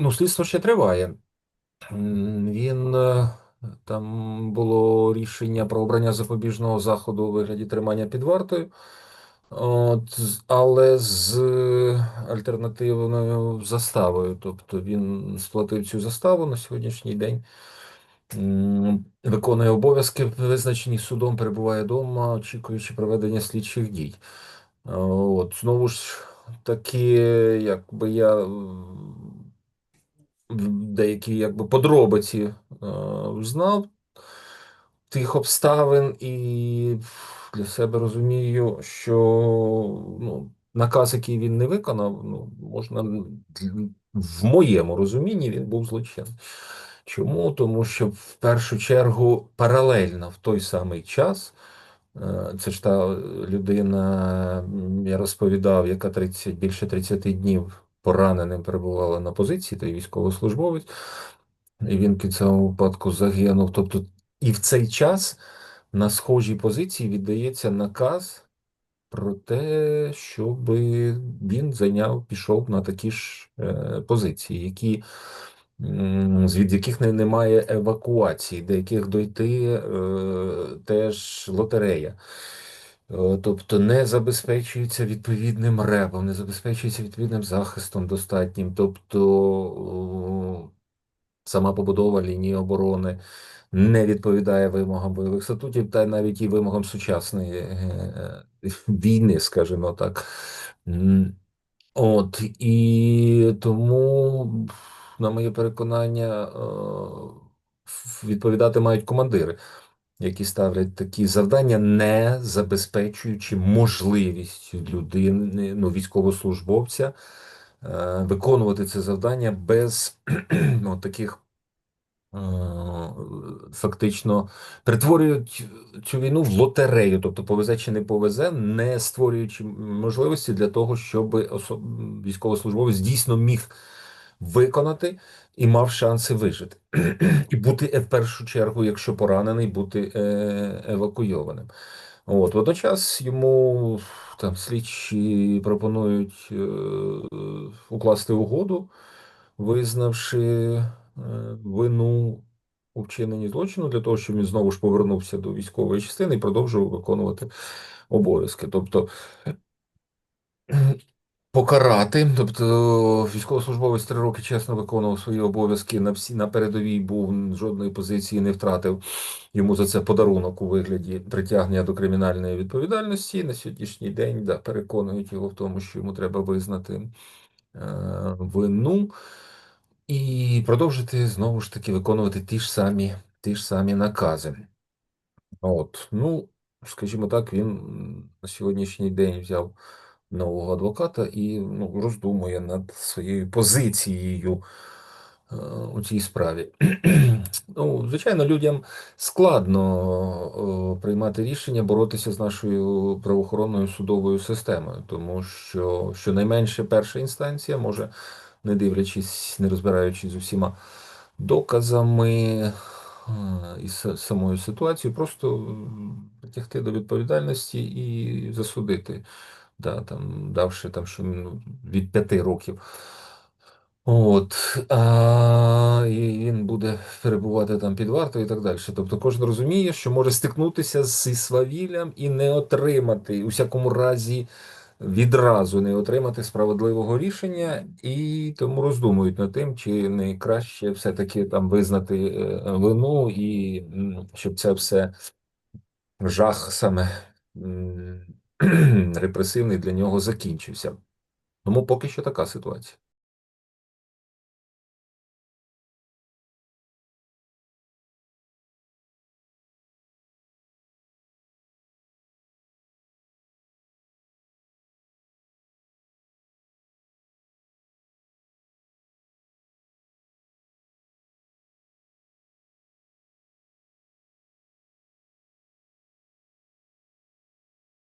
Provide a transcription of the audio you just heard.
Ну, слідство ще триває. Він е, там було рішення про обрання запобіжного заходу у вигляді тримання під вартою, от, але з альтернативною заставою. Тобто він сплатив цю заставу на сьогоднішній день. Виконує обов'язки, визначені судом, перебуває вдома, очікуючи проведення слідчих дій. От, знову ж таки, якби я деякі якби подробиці е, знав тих обставин і для себе розумію, що ну, наказ, який він не виконав, ну, можна в моєму розумінні він був злочинний. Чому? Тому що в першу чергу паралельно в той самий час. е, Це ж та людина, я розповідав, яка 30, більше 30 днів пораненим перебувала на позиції, той військовослужбовець, і він під цьому випадку загинув. Тобто, і в цей час на схожій позиції віддається наказ про те, щоб він зайняв, пішов на такі ж е, позиції, які від яких немає евакуації, до яких дойти е, теж лотерея. Е, Тобто не забезпечується відповідним ребом, не забезпечується відповідним захистом достатнім. Тобто сама побудова лінії оборони не відповідає вимогам бойових статутів та навіть і вимогам сучасної е, війни, скажімо так. От і тому, на моє переконання, е, відповідати мають командири, які ставлять такі завдання, не забезпечуючи можливість людини, ну, військовослужбовця, е, виконувати це завдання без ну, таких. е, Фактично перетворюють цю війну в лотерею, тобто повезе чи не повезе, не створюючи можливості для того, щоб осо- військовослужбовець дійсно міг виконати і мав шанси вижити, і бути е, в першу чергу, якщо поранений, бути е, евакуйованим. От водночас йому там слідчі пропонують е, укласти угоду, визнавши е, вину у вчиненні злочину для того, щоб він знову ж повернувся до військової частини і продовжував виконувати обов'язки. Тобто покарати, тобто військовослужбовець три роки чесно виконував свої обов'язки на всі на передовій був жодної позиції не втратив. Йому за це подарунок у вигляді притягнення до кримінальної відповідальності. На сьогоднішній день да, переконують його в тому, що йому треба визнати е, вину і продовжити знову ж таки виконувати ті ж самі, ті ж самі накази. От, ну, скажімо так, він на сьогоднішній день взяв нового адвоката і ну, роздумує над своєю позицією е, у цій справі. Ну, звичайно, людям складно е, приймати рішення боротися з нашою правоохоронною судовою системою, тому що щонайменше перша інстанція може, не дивлячись, не розбираючись з усіма доказами е, і самою ситуацією, просто притягти до відповідальності і засудити, да, там, давши там, що ну, від п'яти років. От, а, і він буде перебувати там під вартою і так далі. Тобто кожен розуміє, що може стикнутися зі свавіллям і не отримати, у всякому разі, відразу не отримати справедливого рішення, і тому роздумують над тим, чи не краще все-таки там визнати е, вину, і щоб це все жах саме репресивний для нього закінчився. Тому поки що така ситуація.